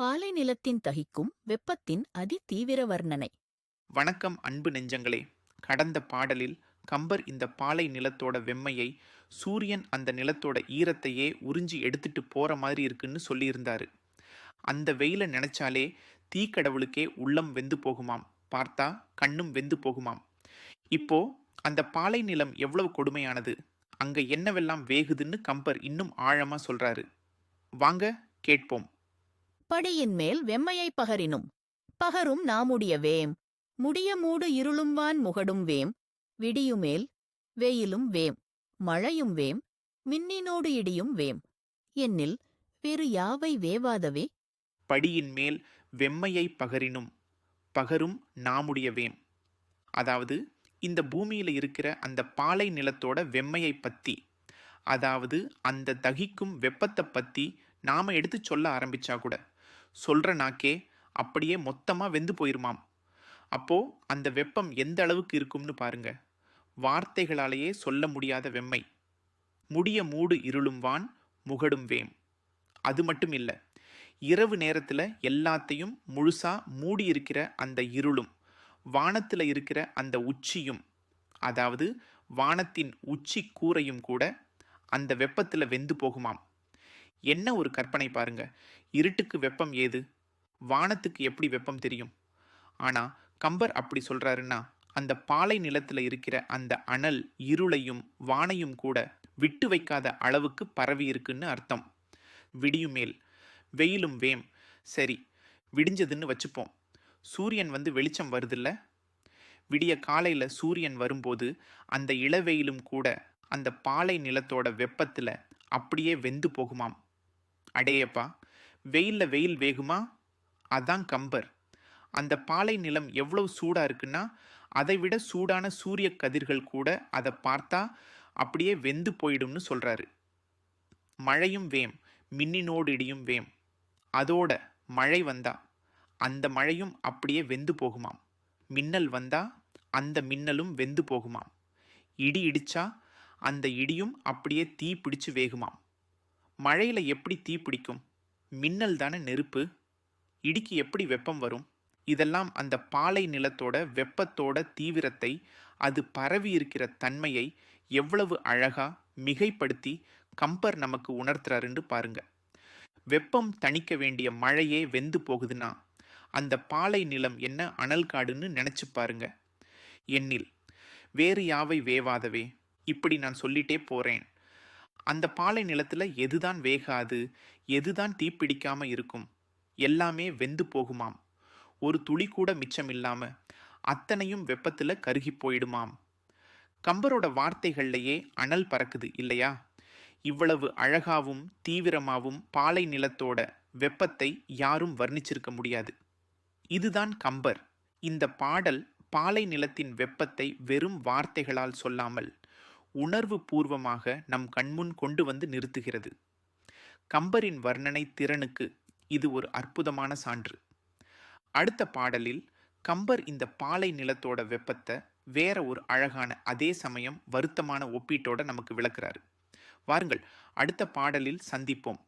பாலை நிலத்தின் தகிக்கும் வெப்பத்தின் அதிதீவிர வர்ணனை. வணக்கம் அன்பு நெஞ்சங்களே. கடந்த பாடலில் கம்பர் இந்த பாலை நிலத்தோட வெம்மையை சூரியன் அந்த நிலத்தோட ஈரத்தையே உறிஞ்சி எடுத்துட்டு போற மாதிரி இருக்குன்னு சொல்லியிருந்தாரு. அந்த வெயிலை நினைச்சாலே தீக்கடவுளுக்கே உள்ளம் வெந்து போகுமாம். பார்த்தா கண்ணும் வெந்து போகுமாம். இப்போ அந்த பாலை நிலம் எவ்வளவு கொடுமையானது? அங்க என்னவெல்லாம் வேகுதுன்னு கம்பர் இன்னும் ஆழமா சொல்றாரு. வாங்க கேட்போம். படியின் மேல் வெம்மையை பகரினும் பகரும் நாமுடைய வேம் முடியமூடு இருளும்வான் முகடும் வேம் விடியுமேல் வெயிலும் வேம் மழையும் வேம் மின்னினோடு இடியும் வேம் என்னில் வேறு யாவை வேவாதவே? படியின் மேல் வெம்மையை பகரினும் பகரும் நாமுடைய வேம். அதாவது இந்த பூமியில் இருக்கிற அந்த பாலை நிலத்தோட வெம்மையை பற்றி அதாவது அந்த தகிக்கும் வெப்பத்தை பற்றி நாம் எடுத்து சொல்ல ஆரம்பிச்சா கூட சொல்கிற நாக்கே அப்படியே மொத்தமாக வெந்து போயிருமாம். அப்போது அந்த வெப்பம் எந்த அளவுக்கு இருக்கும்னு பாருங்க. வார்த்தைகளாலேயே சொல்ல முடியாத வெம்மை. முடிய மூடு இருளும் வான் முகடும் வேம். அது மட்டும் இல்லை இரவு நேரத்தில் எல்லாத்தையும் முழுசாக மூடி இருக்கிற அந்த இருளும் வானத்தில் இருக்கிற அந்த உச்சியும் அதாவது வானத்தின் உச்சி கூரையும் கூட அந்த வெப்பத்தில் வெந்து போகுமாம். என்ன ஒரு கற்பனை பாருங்க. இருட்டுக்கு வெப்பம் ஏது? வானத்துக்கு எப்படி வெப்பம் தெரியும்? ஆனால் கம்பர் அப்படி சொல்றாருன்னா அந்த பாலை நிலத்தில் இருக்கிற அந்த அனல் இருளையும் வானையும் கூட விட்டு வைக்காத அளவுக்கு பரவி இருக்குன்னு அர்த்தம். விடியுமேல் வெயிலும் வேம். சரி விடிஞ்சதுன்னு வச்சுப்போம். சூரியன் வந்து வெளிச்சம் வருதில்ல? விடிய காலையில் சூரியன் வரும்போது அந்த இளவெயிலும் கூட அந்த பாலை நிலத்தோட வெப்பத்தில் அப்படியே வெந்து போகுமாம். அடேயப்பா வெயிலில் வெயில் வேகுமா? அதான் கம்பர். அந்த பாலை நிலம் எவ்வளவு சூடாக இருக்குன்னா அதை விட சூடான சூரிய கதிர்கள் கூட அதை பார்த்தா அப்படியே வெந்து போயிடும்னு சொல்கிறாரு மழையும் வேம் மின்னினோடு இடியும் வேம். அதோட மழை வந்தா அந்த மழையும் அப்படியே வெந்து போகுமாம். மின்னல் வந்தா அந்த மின்னலும் வெந்து போகுமாம். இடி இடிச்சா அந்த இடியும் அப்படியே தீ பிடிச்சு வேகுமாம். மழையில் எப்படி தீ பிடிக்கும்? மின்னல் தானே நெருப்பு? இடிக்கு எப்படி வெப்பம் வரும்? இதெல்லாம் அந்த பாலை நிலத்தோட வெப்பத்தோட தீவிரத்தை அது பரவி இருக்கிற தன்மையை எவ்வளவு அழகாக மிகைப்படுத்தி கம்பர் நமக்கு உணர்த்துறாருன்னு பாருங்க. வெப்பம் தணிக்க வேண்டிய மழையே வெந்து போகுதுன்னா அந்த பாலை நிலம் என்ன அனல் காடுன்னு நினச்சி பாருங்க. எண்ணில் வேறு யாவை வேவாதவே? இப்படி நான் சொல்லிட்டே போகிறேன் அந்த பாலை நிலத்தில் எதுதான் வேகாது எதுதான் தீப்பிடிக்காம இருக்கும் எல்லாமே வெந்து போகுமாம். ஒரு துளி கூட மிச்சம் இல்லாம அத்தனையும் வெப்பத்தில் கருகி போயிடுமாம். கம்பரோட வார்த்தைகள்லையே அனல் பறக்குது இல்லையா? இவ்வளவு அழகாவும் தீவிரமாகவும் பாலை நிலத்தோட வெப்பத்தை யாரும் வர்ணிச்சிருக்க முடியாது. இதுதான் கம்பர். இந்த பாடல் பாலை நிலத்தின் வெப்பத்தை வெறும் வார்த்தைகளால் சொல்லாமல் உணர்வு பூர்வமாக நம் கண்முன் கொண்டு வந்து நிறுத்துகிறது. கம்பரின் வர்ணனை திறனுக்கு இது ஒரு அற்புதமான சான்று. அடுத்த பாடலில் கம்பர் இந்த பாலை நிலத்தோட வெப்பத்தை வேற ஒரு அழகான அதே சமயம் வருத்தமான ஒப்பீட்டோட நமக்கு விளக்குறாரு. வாருங்கள் அடுத்த பாடலில் சந்திப்போம்.